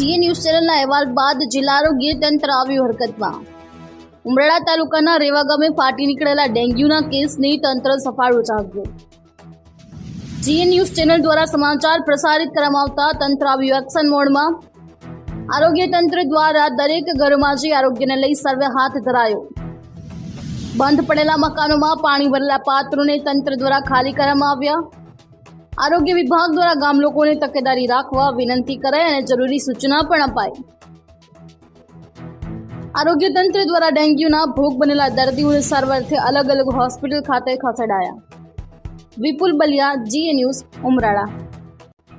જીએ ન્યૂઝ ચેનલના અહેવાલ બાદ જિલ્લા આરોગ્ય તંત્ર આવ્યું હરકતમાં. ઉમરાળા તાલુકાના રેવા ગામે ફાટી નીકળેલા ડેન્ગ્યુના કેસની તંત્ર સફાળ ઉજાગ્યું જીએ ન્યૂઝ ચેનલ દ્વારા સમાચાર પ્રસારિત કરવામાં આવતા તંત્ર આવ્યું એક્શન મોડમાં. આરોગ્ય તંત્ર દ્વારા દરેક ઘરમાં જઈ આરોગ્યને લઈ સર્વે હાથ ધરાયો. બંધ પડેલા મકાનોમાં પાણી ભરેલા પાત્રોને તંત્ર દ્વારા ખાલી કરવામાં આવ્યા. આરોગ્ય વિભાગ દ્વારા ગામ લોકોને તકેદારી રાખવા વિનંતી કરાઈ અને જરૂરી સૂચના પણ અપાઈ. આરોગ્ય તંત્ર દ્વારા ડેન્ગ્યુના ભોગ બનેલા દર્દીઓને સારવારથી અલગ અલગ હોસ્પિટલ ખાતે ખસેડાયા. વિપુલ બલિયા જીએ ન્યૂઝ ઉમરાળા.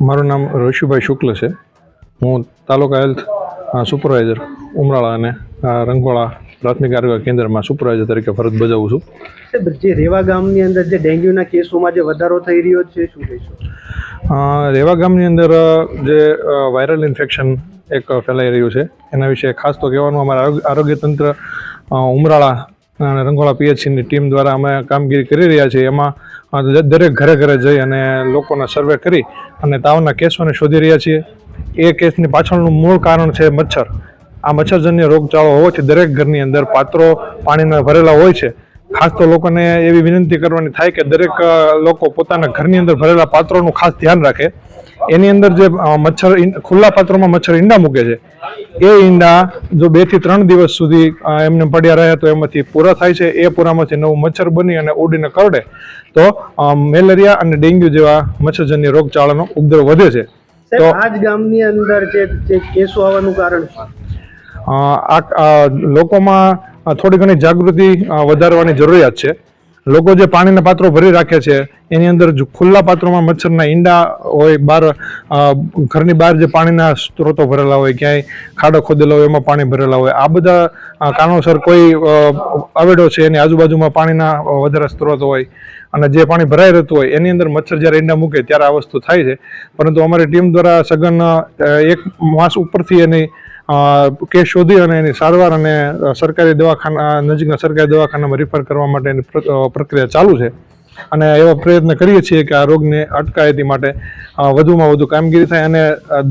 મારું નામ ઋષિભાઈ શુક્લ છે. હું તાલુકા હેલ્થ સુપરવાઇઝર ઉમરાળા અને અ, રંગવાળા પ્રાથમિક આરોગ્ય કેન્દ્રમાં સુપરવાઇઝર તરીકે ફરજ બજાવું છું? સાહેબ, જે રેવા ગામની અંદર જે ડેન્ગ્યુના કેસોમાં જે વધારો થઈ રહ્યો છે શું કહેશો? રેવા ગામની અંદર જે વાયરલ ઇન્ફેક્શન એક ફેલાઈ રહ્યું છે. એના વિશે ખાસ તો કહેવાનું અમારા આરોગ્ય તંત્ર ઉમરાળા અને રંગોળા પીએચસીની ટીમ દ્વારા અમે કામગીરી કરી રહ્યા છીએ. એમાં દરેક ઘરે ઘરે જઈ અને લોકોના સર્વે કરી અને તાવના કેસોને શોધી રહ્યા છીએ. એ કેસની પાછળનું મૂળ કારણ છે મચ્છર. આ મચ્છરજન્ય રોગચાળો હોવાથી દરેક ઘરની અંદર પાત્રો પાણીના ભરેલા હોય છે. ખાસ તો લોકોને એવી વિનંતી કરવાની થાય કે દરેક લોકો પોતાના ઘરની અંદર ભરેલા પાત્રોનું ખાસ ધ્યાન રાખે. એની અંદર જે મચ્છર ખુલ્લા પાત્રોમાં મચ્છર ઈંડા મૂકે છે. એ ઈંડા જો બેથી ત્રણ દિવસ સુધી એમને પડ્યા રહ્યા તો એમાંથી પૂરા થાય છે. એ પૂરામાંથી નવું મચ્છર બની અને ઉડીને કરડે. તો મેલેરિયા અને ડેન્ગ્યુ જેવા મચ્છરજન્ય રોગચાળાનો ઉપદ્રવ વધે છે. તો આ જ ગામની અંદર જે કેસો આવવાનું કારણ આ લોકોમાં થોડી ઘણી જાગૃતિ વધારવાની જરૂરિયાત છે. લોકો જે પાણીના પાત્રો ભરી રાખે છે, એની અંદર ખુલ્લા પાત્રોમાં મચ્છરના ઈંડા હોય બહાર ઘરની બહાર જે પાણીના સ્ત્રોતો ભરેલા હોય, ક્યાંય ખાડો ખોદેલો હોય, એમાં પાણી ભરેલા હોય, આ બધા કારણોસર કોઈ અવેડો છે, એની આજુબાજુમાં પાણીના વધારે સ્ત્રોત હોય અને જે પાણી ભરાઈ રહેતું હોય, એની અંદર મચ્છર જ્યારે ઈંડા મૂકે ત્યારે આ વસ્તુ થાય છે. પરંતુ અમારી ટીમ દ્વારા સઘન એક માસ ઉપરથી એની કેસ શોધી અને એની સારવાર અને સરકારી દવાખાના નજીકના સરકારી દવાખાનામાં રિફર કરવા માટેની પ્ર- પ્રક્રિયા ચાલુ છે. અને એવા પ્રયત્ન કરીએ છીએ કે આ રોગને અટકાયતી માટે વધુમાં વધુ કામગીરી થાય અને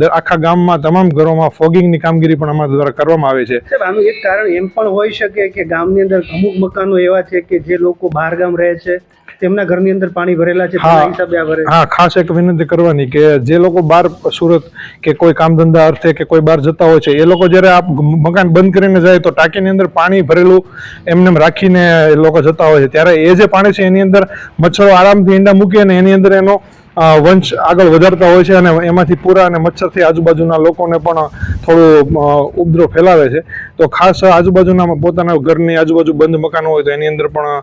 આખા ગામમાં તમામ ઘરોમાં ફોગિંગની કામગીરી પણ અમારા દ્વારા કરવામાં આવે છે. આનું એક કારણ એમ પણ હોઈ શકે કે ગામની અંદર અમુક મકાનો એવા છે કે જે લોકો બહાર ગામ રહે છે તેમના ઘરની અંદર પાણી ભરેલા છે હા. તેના ભરે હા ખાસ એક વિનંતી કરવાની કે જે લોકો બહાર સુરત કે કોઈ કામ ધંધા અર્થે કે કોઈ બહાર જતા હોય છે એ લોકો જ્યારે આ મકાન બંધ કરીને જાય તો ટાંકીની અંદર પાણી ભરેલું એમને એમ રાખીને એ લોકો જતા હોય છે ત્યારે એ જે પાણી છે એની અંદર મચ્છરો આરામથી ઈંડા મૂકી અને એની અંદર એનો વંશ આગળ વધારતા હોય છે અને એમાંથી પૂરા અને મચ્છરથી આજુબાજુના લોકોને પણ થોડું ઉપદ્રવ ફેલાવે છે. તો ખાસ આજુબાજુના પોતાના ઘરની આજુબાજુ બંધ મકાનો હોય તો એની અંદર પણ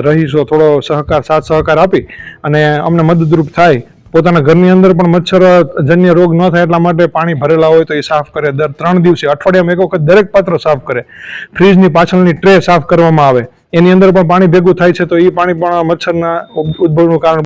રહીશો થોડો સહકાર, સાથ સહકાર આપી અને અમને મદદરૂપ થાય. પોતાના ઘરની અંદર પણ મચ્છર જન્ય રોગ ન થાય એટલા માટે પાણી ભરેલા હોય તો એ સાફ કરે. દર ત્રણ દિવસે અઠવાડિયામાં એક વખત દરેક પાત્ર સાફ કરે. ફ્રીજની પાછળની ટ્રે સાફ કરવામાં આવે. એની અંદર પણ પાણી ભેગું થાય છે તો એ પાણી પણ મચ્છરના ઉદ- ઉદ્ભવનું કારણ